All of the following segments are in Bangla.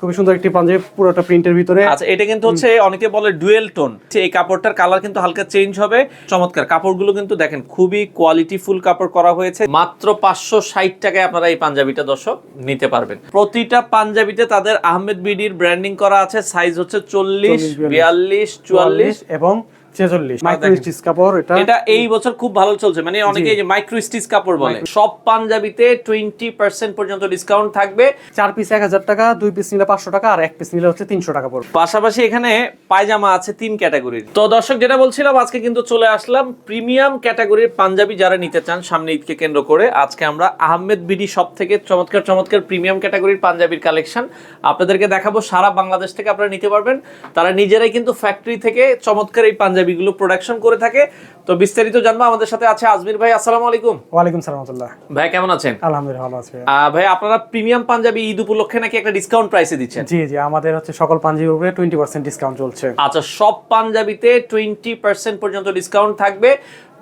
খুবই সুন্দর একটি পাঞ্জাবি পুরোটা প্রিন্টের ভিতরে। আচ্ছা এটা কিন্তু হচ্ছে অনেকে বলে ডুয়েল টোন। এই কাপড়টার কালার কিন্তু হালকা চেঞ্জ হবে। চমৎকার। কাপড়গুলো কিন্তু দেখেন খুবই কোয়ালিটি ফুল কাপড় করা হয়েছে। মাত্র পাঁচশো ষাট টাকায় আপনারা এই পাঞ্জাবিটা দর্শক নিতে পারবেন। প্রতিটা পাঞ্জাবিতে তাদের আহমেদ বিডির ব্র্যান্ডিং করা আছে। সাইজ হচ্ছে চল্লিশ 42, বিয়াল্লিশ। চুয়াল্লিশ এবং ছেচল্লিশ। মাইক্রো স্টিচ কাপড় এটা এটা এই বছর খুব ভালো চলছে। মানে অনেকে যে মাইক্রো স্টিচ কাপড় বলে। সব পাঞ্জাবিতে টোয়েন্টি পার্সেন্ট পর্যন্ত ডিসকাউন্ট থাকবে। চার পিস এক হাজার টাকা দুই পিস নিলে পাঁচশো টাকা আর এক পিস নিলে হচ্ছে তিনশো টাকা পড়বে। পাশাপাশি এখানে পায়জামা আছে তিন ক্যাটাগরির। তো দর্শক যেটা বলছিলাম আজকে কিন্তু চলে আসলাম প্রিমিয়াম ক্যাটাগরির পাঞ্জাবি যারা নিতে চান সামনে ঈদকে কেন্দ্র করে। আজকে আমরা আহমেদ বিডি সব থেকে চমৎকার চমৎকার প্রিমিয়াম ক্যাটাগরির পাঞ্জাবির কালেকশন আপনাদেরকে দেখাবো। সারা বাংলাদেশ থেকে আপনারা নিতে পারবেন। তারা নিজেরাই কিন্তু ফ্যাক্টরি থেকে চমৎকার এই পাঞ্জাবিগুলো প্রোডাকশন করে থাকে। তো বিস্তারিত জানব। আমাদের সাথে আছে আজমির ভাই। আসসালামু আলাইকুম। ওয়ালাইকুম সালাম ভাই কেমন আছেন? আলহামদুলিল্লাহ ভালো আছি। ভাই আপনারা প্রিমিয়াম পাঞ্জাবি ঈদ উপলক্ষে নাকি একটা ডিসকাউন্ট প্রাইসে দিচ্ছেন? জি জি আমাদের হচ্ছে সকল পাঞ্জাবির উপরে টোয়েন্টি পার্সেন্ট ডিসকাউন্ট চলছে। আচ্ছা সব পাঞ্জাবিতে টোয়েন্টি পার্সেন্ট পর্যন্ত ডিসকাউন্ট থাকবে।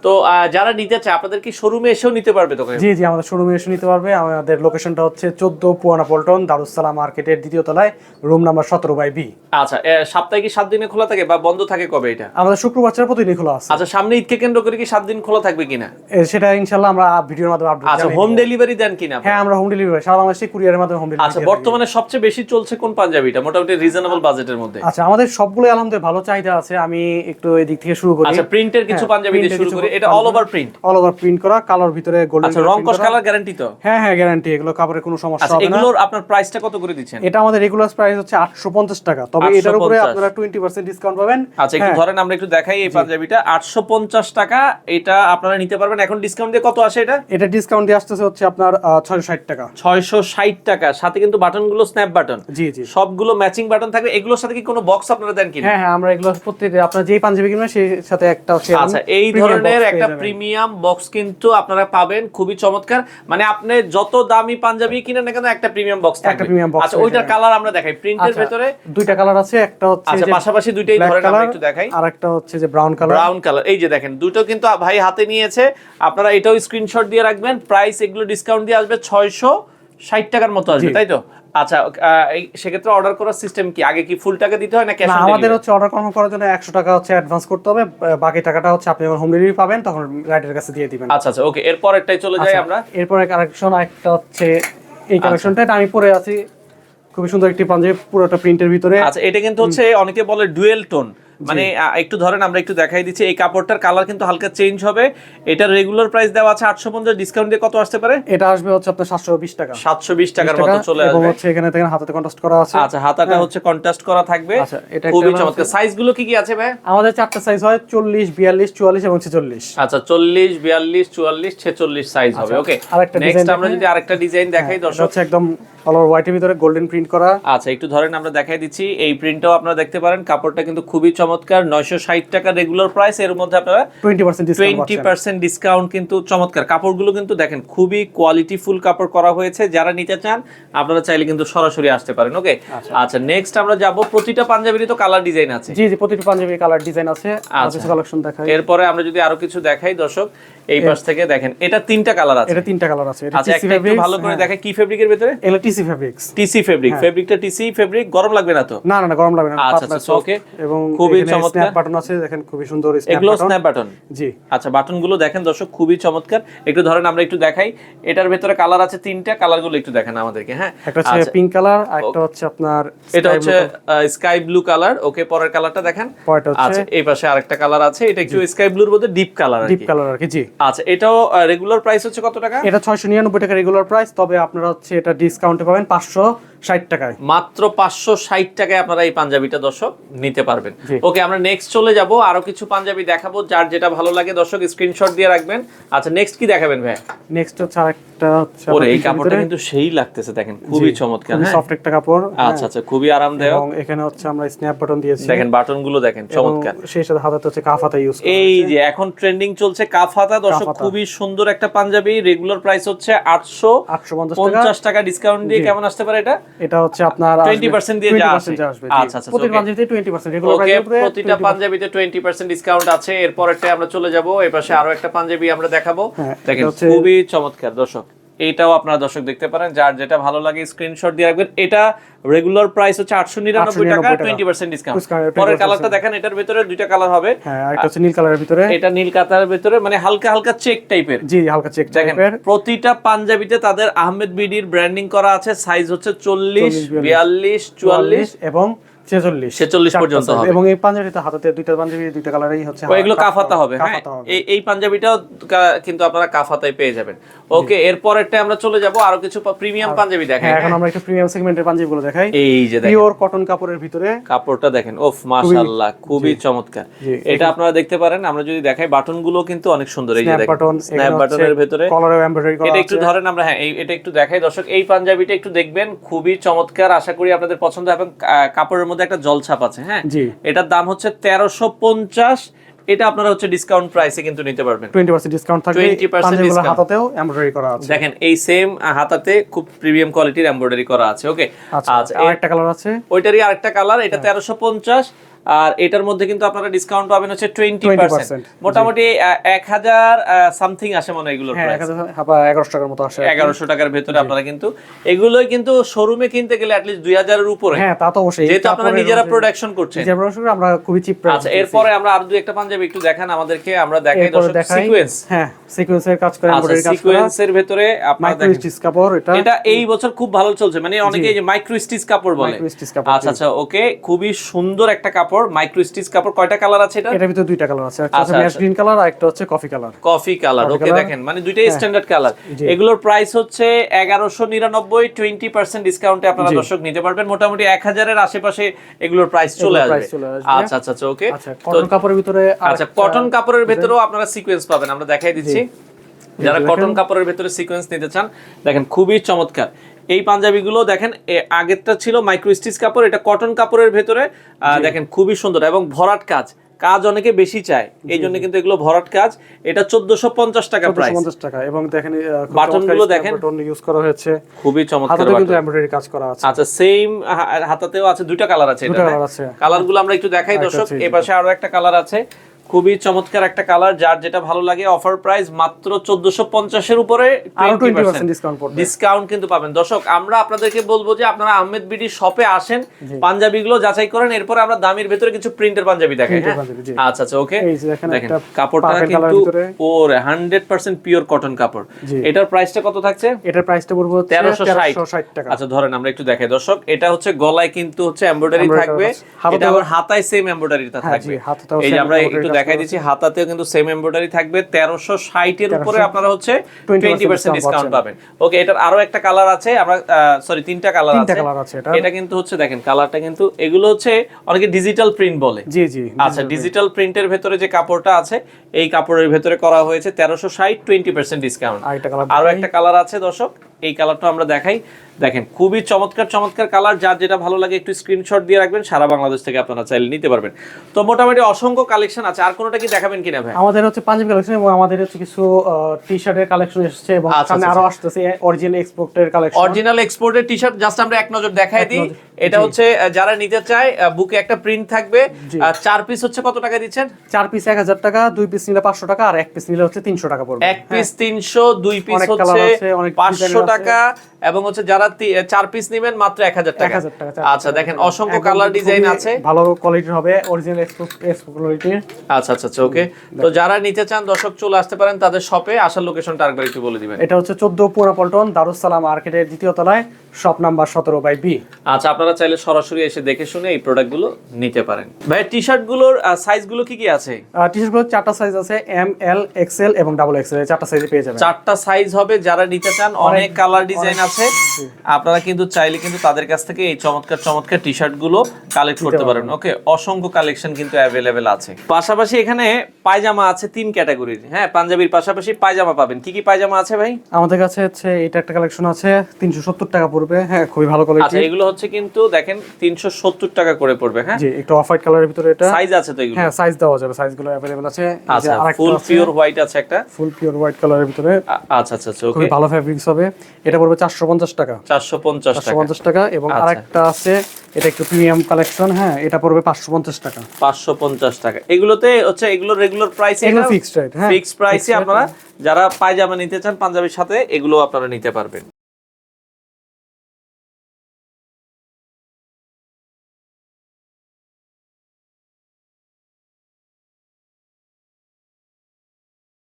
তো যারা নিতে চায় আপনাদের কি শোরুমে এসেও নিতে পারবে তো জি জি আমাদের শোরুমে এসে নিতে পারবে। আমাদের লোকেশনটা হচ্ছে চোদ্দ পুয়ানা পল্টন দারুসালাম মার্কেটের দ্বিতীয় তলায় রুম নাম্বার সতেরো বাই বি। আচ্ছা সপ্তাহে কি সাত দিনে খোলা থাকে বা বন্ধ থাকে কবে এটা? আমাদের শুক্রবার ছাড়া প্রতিদিন খোলা আছে। আচ্ছা সামনে ঈদকে কেন্দ্র করে কি সাত দিন খোলা থাকবে কিনা? সেটা ইনশাল্লাহ আমরা ভিডিওর মাধ্যমে আপডেট আচ্ছা হোম ডেলিভারি দেন কিনা হ্যাঁ আমরা হোম ডেলিভারি সারা বাংলাদেশে কুরিয়ারের মাধ্যমে হোম ডেলিভারি আচ্ছা বর্তমানে সবচেয়ে বেশি চলছে কোন পাঞ্জাবিটা? মোটামুটি রিজনেবল বাজেটের মধ্যে। আচ্ছা আমাদের সবগুলো আলহামদুলিল্লাহ ভালো চাহিদা আছে। আমি একটু এদিক থেকে শুরু করি। আচ্ছা প্রিন্টের কিছু হ্যাঁ, পাঞ্জাবি দিয়ে শুরু করি। এটা all over print all over print করা কালার ভিতরে গোল্ডেন আচ্ছা রং কস কালার গ্যারান্টি তো? হ্যাঁ হ্যাঁ গ্যারান্টি এগুলো কাপড়ের কোনো সমস্যা আচ্ছা হবে না। এগুলোর আপনার প্রাইসটা কত করে দিচ্ছেন? এটা আমাদের রেগুলার প্রাইস হচ্ছে আটশো পঞ্চাশ টাকা। তবে এটার উপরে আপনারা টোয়েন্টি পার্সেন্ট ডিসকাউন্ট পাবেন। আচ্ছা একটু হ্যাঁ। ধরেন আমরা একটু দেখাই এই পাঞ্জাবিটা। আটশো পঞ্চাশ টাকা এটা আপনারা নিতে পারবেন। এখন ডিসকাউন্ট দিয়ে কত আসে এটা? এটা ডিসকাউন্ট দিয়ে আসতেছে হচ্ছে আপনার ছয়শো ষাট টাকা। ছয়শো ষাট টাকা। সাথে কিন্তু বাটনগুলো স্ন্যাপ বাটন জি জি। সবগুলো ম্যাচিং বাটন থাকবে। এগুলোর সাথে কি কোনো বক্স আপনারা দেন কিনা? হ্যাঁ হ্যাঁ আমরা এগুলো প্রত্যেক আপনার যেই পাঞ্জাবি কিনবেন সেই সাথে একটা আচ্ছা এই ধরনের পেয়ে একটা প্রিমিয়াম বক্স কিন্তু আপনারা পাবেন। খুবই চমৎকার। মানে আপনি যত দামি পাঞ্জাবি কিনেন না কেন একটা প্রিমিয়াম বক্স থাকবে। premium box আচ্ছা ওইটার কালার আমরা দেখাই। প্রিন্টের আচ্ছা, ভেতরে দুইটা কালার আছে একটা হচ্ছে আচ্ছা পাশাপাশি দুইটাই ধরেন আমরা একটু দেখাই। আর একটা হচ্ছে যে ব্রাউন কালার ব্রাউন কালার এই যে দেখেন দুটো কিন্তু ভাই হাতে নিয়েছে। আপনারা এটাও স্ক্রিনশট দিয়ে রাখবেন। প্রাইস এগুলো ডিসকাউন্ট দিয়ে আসবে ছয়শো ষাট টাকার মতো আসবে তাই তো? আচ্ছা সেক্ষেত্রে অর্ডার করার সিস্টেম কি? আগে কি ফুল টাকা দিতে হয় না ক্যাশ আমাদের হচ্ছে অর্ডার কনফার্ম করার জন্য একশো টাকা হচ্ছে অ্যাডভান্স করতে হবে বাকি টাকাটা হচ্ছে আপনি যখন হোম ডেলিভারি পাবেন তখন রাইডারের কাছে দিয়ে দিবেন। আচ্ছা আচ্ছা ওকে এরপর একটাই চলে যাই আচ্ছা, আমরা। এরপরে কালেকশন একটা হচ্ছে এই কালেকশনটা আমি পরে আছি খুবই সুন্দর একটি পাঞ্জাবি পুরোটা প্রিন্টের ভিতরে। আচ্ছা এটা কিন্তু হচ্ছে অনেকে বলে ডুয়েল টোন মানে একটু ধরেন আমরা একটু দেখাই দিচ্ছি এই কাপড়টার কালার কিন্তু হালকা চেঞ্জ হবে। এটা রেগুলার প্রাইস দেওয়া আছে আটশো পঞ্চাশ ডিসকাউন্ট দিয়ে কত আসতে পারে? এটা আসবে হচ্ছে আপনার সাতশো বিশ টাকা। সাতশো বিশ টাকার টাকা, মতো চলে আসবে। হচ্ছে এখানে দেখেন হাতে কন্ট্রাস্ট করা আছে। আচ্ছা হাতাটা হচ্ছে কন্ট্রাস্ট করা থাকবে। আচ্ছা, এটা খুবই চমৎকার। সাইজগুলো কি কি আছে ভাই? আমাদের চারটা সাইজ হয় চল্লিশ বিয়াল্লিশ চুয়াল্লিশ এবং ছেচল্লিশ। আচ্ছা চল্লিশ বিয়াল্লিশ চুয়াল্লিশ ছেচল্লিশ সাইজ হবে ওকে নেক্সট আমরা। যদি আরেকটা ডিজাইন দেখাই এটা দর্শক। হচ্ছে একদম অল ওভার হোয়াইটের ভিতরে গোল্ডেন প্রিন্ট করা। আচ্ছা একটু ধরেন আমরা দেখাই দিচ্ছি এই প্রিন্টটাও আপনারা দেখতে পারেন কাপড়টা কিন্তু খুবই চমৎকার নয়শো ষাট টাকা রেগুলার প্রাইস এর মধ্যে আপনারা টোয়েন্টি পার্সেন্ট ডিসকাউন্ট কিন্তু চমৎকার। কাপড়গুলো কিন্তু দেখেন খুবই কোয়ালিটি ফুল কাপড় করা হয়েছে। যারা নিতে চান আপনারা চাইলে কিন্তু সরাসরি আসতে পারেন ওকে আচ্ছা। নেক্সট আমরা যাব প্রতিটা পাঞ্জাবিরই তো কালার ডিজাইন আছে। জি জি প্রতিটি পাঞ্জাবি কালার ডিজাইন আছে। আচ্ছা। কালেকশন দেখাই। এরপরে আমরা যদি আরও কিছু দেখাই দর্শক এই পাশ থেকে দেখেন এটা তিনটা কালার আছে। এটা তিনটা কালার আছে। এটা আচ্ছা একটা একটু ভালো করে দেখাই কি ফেব্রিকের ভিতরে? এগুলো টিসি ফেব্রিক্স টিসি ফেব্রিক ফেব্রিকটা টিসি ফেব্রিক গরম লাগবে না তো? না না গরম লাগবে না। আচ্ছা, পাতলা আচ্ছা, okay. এবং খুবই এখানে চমৎকার। স্ন্যাপ বাটন আছে দেখেন খুবই সুন্দর এগুলো স্ন্যাপ বাটন জি। আচ্ছা বাটনগুলো দেখেন দর্শক খুবই চমৎকার। একটু ধরেন আমরা একটু দেখাই। এটার ভেতরে কালার আছে তিনটা কালারগুলো একটু দেখেন আমাদেরকে হ্যাঁ? একটা হচ্ছে পিঙ্ক কালার আর একটা হচ্ছে আপনার এটা হচ্ছে স্কাই ব্লু কালার ওকে পরের কালারটা দেখেন। পরেরটা হচ্ছে আচ্ছা এই পাশে আরেকটা কালার আছে। এটা একটু স্কাই ব্লুর মধ্যে ডিপ কালার ডিপ কালার আর কি জি। আচ্ছা এটাও রেগুলার প্রাইস হচ্ছে কত টাকা? এটা ছয়শো নিরানব্বই টাকা রেগুলার প্রাইস তবে আপনারা হচ্ছে এটা ডিসকাউন্টে পাবেন পাঁচশো ষাট টাকায়। মাত্র পাঁচশো ষাট টাকায় আপনারা এই পাঞ্জাবিটা দর্শক নিতে পারবেন। ওকে আমরা নেক্সট চলে যাব। আরও কিছু পাঞ্জাবি দেখাবো যার যেটা ভালো লাগে দর্শক স্ক্রিনশট দিয়ে রাখবেন। আচ্ছা নেক্সট কি দেখাবেন ভাই নেক্সট হচ্ছে আরেকটা হচ্ছে ওরে এই কাপড়টা কিন্তু সেই লাগতেছে দেখেন খুবই চমৎকার খুবই হ্যাঁ? সফট একটা কাপড় আচ্ছা আচ্ছা খুবই আরামদায়ক। এবং এখানে হচ্ছে আমরা স্ন্যাপ বাটন দিয়েছি। দেখেন বাটনগুলো দেখেন চমৎকার। সেই সাথে হাতাতে হচ্ছে কাফাতা ইউজ এই যে এখন ট্রেন্ডিং চলছে কাফাতা দর্শক খুবই সুন্দর একটা পাঞ্জাবি। রেগুলার প্রাইস হচ্ছে আটশো আটশো পঞ্চাশ টাকা পঞ্চাশ টাকা। ডিসকাউন্ট দিয়ে কেমন আসতে পারে এটা? এটা হচ্ছে আপনার 20% দিয়ে যা আসে। আসবে। আচ্ছা, আচ্ছা, প্রতি পাঞ্জাবিতে টোয়েন্টি পার্সেন্ট রেগুলার ওকে প্রতিটা পাঞ্জাবিতে টোয়েন্টি পার্সেন্ট ডিসকাউন্ট আছে। এরপর একটা আমরা চলে যাব। এই পাশে আরও একটা পাঞ্জাবি আমরা দেখাবো। হ্যাঁ, দেখেন খুবই চমৎকার দর্শক। এটাও আপনারা দর্শক দেখতে পারেন। যার যেটা ভালো লাগে স্ক্রিনশট দিয়ে রাখবেন। এটা রেগুলার প্রাইস হচ্ছে আটশো নিরানব্বই টাকা 899 টাকা। টোয়েন্টি পার্সেন্ট ডিসকাউন্ট পরের কালারটা দেখেন এটার ভিতরে দুইটা কালার হবে। হ্যাঁ একটা হচ্ছে নীল কালারের ভিতরে। এটা নীল কাতার ভিতরে মানে হালকা হালকা চেক টাইপের জি হালকা চেক টাইপের প্রতিটা পাঞ্জাবিতে তাদের আহমেদ বিডির ব্র্যান্ডিং করা আছে সাইজ হচ্ছে চল্লিশ 40, বিয়াল্লিশ। চুয়াল্লিশ এবং ছেচল্লিশ। 46 পর্যন্ত হবে। এবং এই পাঞ্জাবিটা হাতাতে দুইটা পাঞ্জাবি দুইটা কালারই হচ্ছে এগুলো কাফাতা হবে হ্যাঁ? এই এই পাঞ্জাবিটাও কিন্তু আপনারা কাফাতায় পেয়ে যাবেন। ওকে এরপরেরটা আমরা চলে যাব আরও কিছু প্রিমিয়াম পাঞ্জাবি দেখেন হ্যাঁ এখন আমরা একটু প্রিমিয়াম সেগমেন্টের পাঞ্জাবিগুলো দেখাই। এই যে দেখেন। পিওর কটন কাপড়ের ভিতরে। কাপড়টা দেখেন ওফ মাশাআল্লাহ খুবই চমৎকার। এটা আপনারা দেখতে পারেন আমরা যদি দেখাই বাটনগুলো কিন্তু অনেক সুন্দর এই যে দেখেন। স্ন্যাপ বাটনের ভেতরে। কলারে এমব্রয়ডারি করা এটা একটু ধরেন আমরা হ্যাঁ এটা একটু দেখাই। দর্শক এই পাঞ্জাবিটা একটু দেখবেন খুবই চমৎকার। আশা করি আপনাদের পছন্দ হবে। এবং কাপড়ের মধ্যে একটা জলছাপ আছে হ্যাঁ? এটার দাম হচ্ছে তেরোশো পঞ্চাশ। এটা আপনারা হচ্ছে ডিসকাউন্ট প্রাইসে কিন্তু নিতে পারবেন। 20% ডিসকাউন্ট থাকবে। 20% ডিসকাউন্ট হাতাতেও এমব্রয়ডারি করা আছে। দেখেন এই সেম হাতাতে খুব প্রিমিয়াম কোয়ালিটির এমব্রয়ডারি করা আছে ওকে আচ্ছা আরেকটা আর একটা কালার আছে। ওইটারই আরেকটা কালার হ্যাঁ। এটা তেরোশো পঞ্চাশ। আর এটার মধ্যে কিন্তু আপনারা ডিসকাউন্ট পাবেন হচ্ছে টোয়েন্টি 20% পার্সেন্ট মোটামুটি এক হাজার সামথিং আসে মনে হয় এগুলোর হ্যাঁ হাবা এগারোশো টাকার মতো আসে এগারোশো টাকার ভেতরে আপনারা কিন্তু এগুলোই কিন্তু শোরুমে কিনতে গেলে অ্যাটলিস্ট দুই হাজারের উপরে। হ্যাঁ তা তো অবশ্যই। যেহেতু আপনারা নিজেরা প্রোডাকশন করছেন। নিজেরা প্রোডাকশন আমরা খুবই চিপ প্রাইস আচ্ছা এরপরে আমরা আরও দুই একটা পাঞ্জাবি একটু দেখান আমাদেরকে আমরা দেখাই দর্শক সিকোয়েন্স হ্যাঁ সিকোয়েন্সের কাজ করে আচ্ছা এমব্রয়ডারি কাজ করা। সিকোয়েন্সের ভেতরে আপনারা মাইক্রো দেখেন। স্টিচ কাপড় এটা। এটা এই বছর খুব ভালো চলছে মানে অনেকে এই যে মাইক্রো স্টিচ কাপড় বলে। আচ্ছা আচ্ছা ওকে খুবই সুন্দর একটা কাপড়। মাইক্রো স্টিচ কাপড় কয়টা কালার আছে এটা এটার ভিতরে দুইটা কালার আছে একটা হচ্ছে আচ্ছা, ম্যাশ গ্রিন কালার আর একটা হচ্ছে coffee colour coffee colour okay দেখেন মানে দুইটাই স্ট্যান্ডার্ড কালার এগুলোর প্রাইস হচ্ছে এগারোশো নিরানব্বই টোয়েন্টি পার্সেন্ট ডিসকাউন্টে আপনারা দর্শক নিতে পারবেন। মোটামুটি এক হাজারের আশেপাশে এগুলোর প্রাইস চলে আসবে। price চলে আসবে। আচ্ছা আচ্ছা আচ্ছা ওকে আচ্ছা কটন কাপড়ের ভিতরে আচ্ছা কটন কাপড়ের ভেতরেও আপনারা সিকোয়েন্স পাবেন। আমরা দেখাই দিচ্ছি। যারা কটন কাপড়ের ভেতরে সিকোয়েন্স নিতে চান দেখেন খুবই চমৎকার। এই পাঞ্জাবিগুলো দেখেন আগেরটা ছিল মাইক্রো স্টিচ কাপড় এটা কটন কাপড়ের ভেতরে দেখেন খুবই সুন্দর এবং ভরাট কাজ। কাজ অনেকে বেশি চায় এই জন্য কিন্তু এগুলো ভরাট কাজ। এটা চোদ্দশো পঞ্চাশ টাকা প্রাইস পঞ্চাশ টাকা। এবং দেখেন Button গুলো দেখেন। ইউজ করা হয়েছে। খুবই চমৎকার কিন্তু। এমব্রয়ডারি কাজ করা আছে। আচ্ছা সেম হাতাতেও আছে দুইটা কালার আছে এটা কালারগুলো আমরা একটু দেখাই একটা দর্শক। আছে, এই পাশে আরও একটা কালার আছে। খুবই চমৎকার একটা কালার যার যেটা ভালো লাগে অফার প্রাইস মাত্র চোদ্দশো পঞ্চাশের উপরে 20% 20% ডিসকাউন্ট কিন্তু পাবেন। দর্শক আমরা আপনাদেরকে বলব যে আপনারা আহমেদ বিডি শপে আসেন পাঞ্জাবি গুলো যাচাই করেন এরপরে আমরা দামের ভেতরে কিছু প্রিন্টের পাঞ্জাবি দেখাই হ্যাঁ? আচ্ছা আচ্ছা ওকে দেখেন কাপড়টা কিন্তু। ওর হান্ড্রেড পার্সেন্ট পিওর কটন কাপড়। এটার প্রাইসটা কত থাকছে? এটার প্রাইসটা পড়বে হচ্ছে তেরোশো ষাট। টাকা। আচ্ছা ধরেন আমরা একটু দেখাই। দর্শক এটা হচ্ছে গলায় কিন্তু হচ্ছে এমব্রয়ডারি থাকবে। এটা আবার হাতায় সেম এমব্রয়ডারিটা হ্যাঁ, থাকবে। এই যে আমরা একটু দেখাই দিচ্ছি হাতাতেও কিন্তু সেম এমব্রয়ডারি থাকবে। তেরোশো ষাটের উপরে আপনারা হচ্ছে 20% টোয়েন্টি পার্সেন্ট ডিসকাউন্ট পাবেন। ওকে এটার আরও একটা কালার আছে আমরা সরি তিনটা কালার তিনটা আছে। কালার আছে এটা এটা কিন্তু হচ্ছে দেখেন কালারটা কিন্তু এগুলো হচ্ছে অনেকে ডিজিটাল প্রিন্ট বলে। জি জি আচ্ছা ডিজিটাল প্রিন্টের ভেতরে যে কাপড়টা আছে এই কাপড়ের ভেতরে করা হয়েছে তেরোশো ষাট টোয়েন্টি পার্সেন্ট ডিসকাউন্ট আরও একটা কালার আছে দর্শক। এই কালারটা আমরা দেখাই। দেখেন খুবই চমৎকার চমৎকার কালার। যার যেটা ভালো লাগে একটু স্ক্রিনশট দিয়ে রাখবেন সারা বাংলাদেশ থেকে আপনারা চাইলে নিতে পারবেন। তো মোটামুটি অসংখ্য কালেকশন আছে। আর কোনোটা কি দেখাবেন কিনা ভাই? আমাদের হচ্ছে পাঞ্জাবি কালেকশন এবং আমাদের হচ্ছে কিছু টি শার্টের কালেকশন এসেছে এবং আচ্ছা, সামনে আচ্ছা, আরও আসতেছে অরিজিনাল এক্সপোর্টের কালেকশন অরিজিনাল এক্সপোর্টের টি শার্ট জাস্ট আমরা এক নজর দেখাই দিই। এটা হচ্ছে যারা নিতে চায় বুকে একটা প্রিন্ট থাকবে। আর চার পিস হচ্ছে কত টাকা দিচ্ছেন? চার পিস এক হাজার টাকা দুই পিস নিলে পাঁচশো টাকা আর এক পিস নিলে হচ্ছে তিনশো টাকা পড়বে। এক পিস তিনশো দুই পিস হচ্ছে আছে, অনেক পাঁচশো। টাকা এবং হচ্ছে যারা চার পিস নেবেন মাত্র এক হাজার টাকা। 1000 টাকা, চার আচ্ছা দেখেন অসংখ্য কালার ডিজাইন আছে। ভালো কোয়ালিটির হবে অরিজিনাল এক্সপোর্ট কোয়ালিটির আচ্ছা আচ্ছা আচ্ছা ওকে তো যারা নিতে চান দর্শক চলে আসতে পারেন তাদের শপে আসার লোকেশনটা আরেকবার একটু বলে দিবেন। এটা হচ্ছে চোদ্দ পুরা পল্টন দারুসালাম মার্কেটের দ্বিতীয় তলায় শপ নাম্বার সতেরো বাই বি আচ্ছা আপনারা চাইলে সরাসরি এসে দেখে শুনে এই প্রোডাক্টগুলো নিতে পারেন। ভাই টি শার্টগুলোর সাইজগুলো কি কি আছে? টি শার্টগুলো চারটা সাইজ আছে এম এল এক্সেল এবং ডাবল এক্সেল চারটা সাইজে পেয়ে যাবেন। চারটা সাইজ হবে যারা নিতে চান অনেক কালার ডিজাইন আছে। আপনারা কিন্তু চাইলে কিন্তু তাদের কাছ থেকে এই চমৎকার চমৎকার টি শার্টগুলো কালেক্ট করতে পারেন। ওকে অসংখ্য কালেকশন কিন্তু অ্যাভেলেবেল আছে। পাশাপাশি এখানে পায়জামা আছে তিন ক্যাটাগরির হ্যাঁ পাঞ্জাবির পাশাপাশি পায়জামা পাবেন। কি কি পায়জামা আছে ভাই? আমাদের কাছে হচ্ছে এটা একটা কালেকশন আছে তিনশো সত্তর টাকা পড়বে। হ্যাঁ খুবই ভালো আচ্ছা এগুলো হচ্ছে কিন্তু দেখেন তিনশো সত্তর টাকা করে পড়বে হ্যাঁ? জি একটু অফ হোয়াইট কালারের ভিতরে এটা। সাইজ আছে তো এগুলো? হ্যাঁ সাইজ দেওয়া যাবে সাইজগুলো অ্যাভেলেবল আছে। আচ্ছা ফুল পিওর হোয়াইট আছে একটা। ফুল পিওর হোয়াইট কালারের ভিতরে। আচ্ছা আচ্ছা আচ্ছা খুবই ভালো ফ্যাব্রিক্স হবে। এটা পড়বে চারশো পঞ্চাশ টাকা। চারশো পঞ্চাশ পঞ্চাশ টাকা এবং আচ্ছা। আরেকটা আছে এটা একটু প্রিমিয়াম কালেকশন হ্যাঁ এটা পড়বে পাঁচশো পঞ্চাশ টাকা। পাঁচশো পঞ্চাশ টাকা। এগুলোতে হচ্ছে এগুলো রেগুলার প্রাইস এগুলো ফিক্সড রেট হ্যাঁ ফিক্সড প্রাইসে আপনারা যারা পায়জামা নিতে চান পাঞ্জাবির সাথে এগুলো আপনারা নিতে পারবেন।